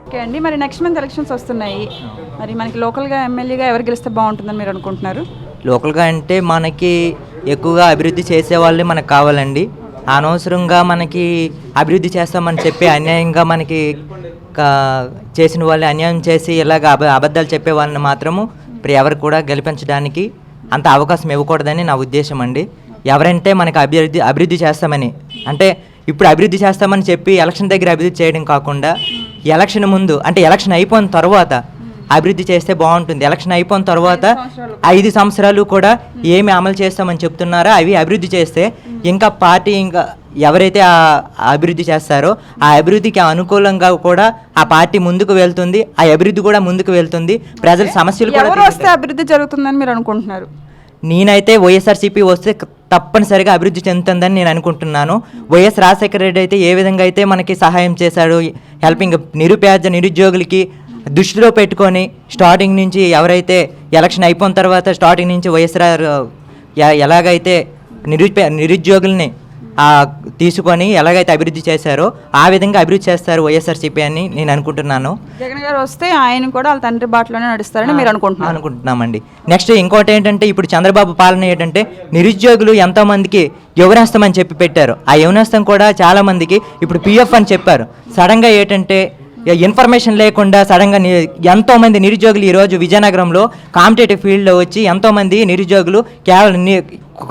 Okay అండి మరి next month elections వస్తున్నాయి. మరి మనకి లోకల్గా ఎమ్మెల్యేగా ఎవరు గెలిస్తే బాగుంటుందని మీరు అనుకుంటున్నారు? లోకల్గా అంటే మనకి ఎక్కువగా అభివృద్ధి చేసే వాళ్ళే మనకు కావాలండి. అనవసరంగా మనకి అభివృద్ధి చేస్తామని చెప్పి అన్యాయంగా మనకి కా- చేసిన వాళ్ళు అన్యాయం చేసి ఇలాగ అబ అబద్ధాలు చెప్పే వాళ్ళని మాత్రము ఇప్పుడు ఎవరు కూడా గెలిపించడానికి అంత అవకాశం ఇవ్వకూడదని నా ఉద్దేశం అండి. ఎవరంటే మనకి అభివృద్ధి అభివృద్ధి చేస్తామని. అంటే ఇప్పుడు అభివృద్ధి చేస్తామని చెప్పి ఎలక్షన్ దగ్గర అభివృద్ధి చేయడం కాకుండా ఎలక్షన్ ముందు అంటే ఎలక్షన్ అయిపోయిన తర్వాత అభివృద్ధి చేస్తే బాగుంటుంది. ఎలక్షన్ అయిపోయిన తర్వాత ఐదు సంవత్సరాలు కూడా ఏమి అమలు చేస్తామని చెప్తున్నారో అవి అభివృద్ధి చేస్తే ఇంకా పార్టీ ఇంకా ఎవరైతే ఆ అభివృద్ధి చేస్తారో ఆ అభివృద్ధికి అనుకూలంగా కూడా ఆ పార్టీ ముందుకు వెళ్తుంది. ఆ అభివృద్ధి కూడా ముందుకు వెళ్తుంది. ప్రజల సమస్యలు కూడా వస్తే అభివృద్ధి జరుగుతుందని మీరు అనుకుంటున్నారు? నేనైతే వైఎస్ఆర్సీపీ వస్తే తప్పనిసరిగా అభివృద్ధి చెందుతుందని నేను అనుకుంటున్నాను. వైఎస్ రాజశేఖర రెడ్డి అయితే ఏ విధంగా అయితే మనకి సహాయం చేశాడు హెల్పింగ్ నిరుపేద నిరుద్యోగులకి దృష్టిలో పెట్టుకొని స్టార్టింగ్ నుంచి ఎవరైతే ఎలక్షన్ అయిపోయిన తర్వాత స్టార్టింగ్ నుంచి వైఎస్ఆర్ ఎలాగైతే నిరుపే నిరుద్యోగుల్ని తీసుకొని ఎలాగైతే అభివృద్ధి చేశారో ఆ విధంగా అభివృద్ధి చేస్తారు వైఎస్ఆర్సీపీ అని నేను అనుకుంటున్నాను. జగన్ గారు వస్తే ఆయన కూడా వాళ్ళ తండ్రి బాటలోనే నడుస్తారని మీరు అనుకుంటున్నారు. అనుకుంటున్నామండి. నెక్స్ట్ ఇంకోటి ఏంటంటే ఇప్పుడు చంద్రబాబు పాలన ఏంటంటే నిరుద్యోగులు ఎంతో మందికి యువనేస్తం అని చెప్పి పెట్టారు. ఆ యువనేస్తం కూడా చాలా మందికి ఇప్పుడు పిఎఫ్ అని చెప్పారు. సడన్గా ఏంటంటే ఇన్ఫర్మేషన్ లేకుండా సడన్గా ని- ఎంతో మంది నిరుద్యోగులు ఈరోజు విజయనగరంలో కాంపిటేటివ్ ఫీల్డ్లో వచ్చి ఎంతో మంది నిరుద్యోగులు కేవలం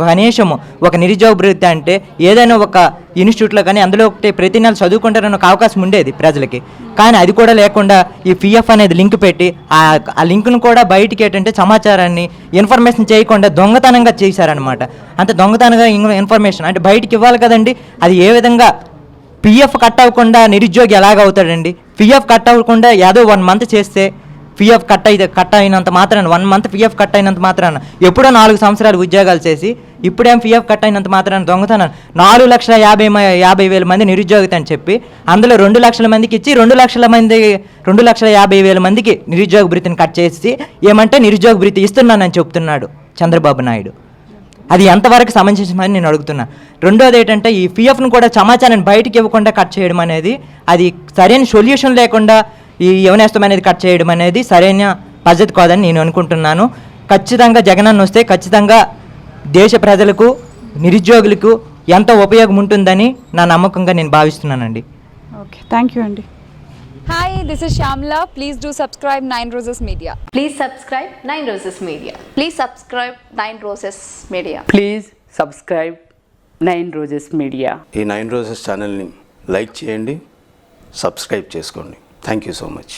కనీసం ఒక నిరుద్యోగ వృత్తి అంటే ఏదైనా ఒక ఇన్స్టిట్యూట్లో కానీ అందులో ఒకటి ప్రతి నెల చదువుకుంటారని ఒక అవకాశం ఉండేది ప్రజలకి. కానీ అది కూడా లేకుండా ఈ పిఎఫ్ అనేది లింక్ పెట్టి ఆ లింక్ను కూడా బయటికి ఏంటంటే సమాచారాన్ని ఇన్ఫర్మేషన్ చేయకుండా దొంగతనంగా చేశారనమాట అంత దొంగతనంగా ఇన్ఫర్మేషన్ అంటే బయటికి ఇవ్వాలి కదండి అది ఏ విధంగా పిఎఫ్ కట్ అవ్వకుండా నిరుద్యోగి ఎలాగవుతాడండి పిఎఫ్ కట్ అవ్వకుండా ఏదో వన్ మంత్ చేస్తే పిఎఫ్ కట్ అయితే కట్ అయినంత మాత్రాన వన్ మంత్ పిఎఫ్ కట్ అయినంత మాత్రాన ఎప్పుడో నాలుగు సంవత్సరాలు ఉద్యోగాలు చేసి ఇప్పుడేం పిఎఫ్ కట్ అయినంత మాత్రాన దొంగతనం. నాలుగు లక్షల యాభై మ- యాభై వేల మంది నిరుద్యోగిత అని చెప్పి అందులో రెండు లక్షల మందికి ఇచ్చి రెండు లక్షల మంది రెండు లక్షల యాభై వేల మందికి నిరుద్యోగ భృతిని కట్ చేసి ఏమంటే నిరుద్యోగ భృతి ఇస్తున్నానని చెప్తున్నాడు చంద్రబాబు నాయుడు. అది ఎంతవరకు సమంజసమని నేను అడుగుతున్నా. రెండోది ఏంటంటే ఈ పిఎఫ్ను కూడా సమాచారాన్ని బయటికి ఇవ్వకుండా కట్ చేయడం అనేది అది సరైన సొల్యూషన్ లేకుండా ఈ యవనేస్తం అనేది కట్ చేయడం అనేది సరైన పద్ధతి కాదని నేను అనుకుంటున్నాను ఖచ్చితంగా జగనన్న వస్తే ఖచ్చితంగా దేశ ప్రజలకు నిరుద్యోగులకు ఎంతో ఉపయోగం ఉంటుందని నా నమ్మకంగా నేను భావిస్తున్నానండి ఓకే థ్యాంక్ యూ అండి Hi, this is Shamla. Please do subscribe Nine Roses Media. Please subscribe Nine Roses Media. Please subscribe Nine Roses Media. Please subscribe nine roses media ఈ నైన్ రోజెస్ ఛానల్ని లైక్ చేయండి subscribe చేసుకోండి thank you so much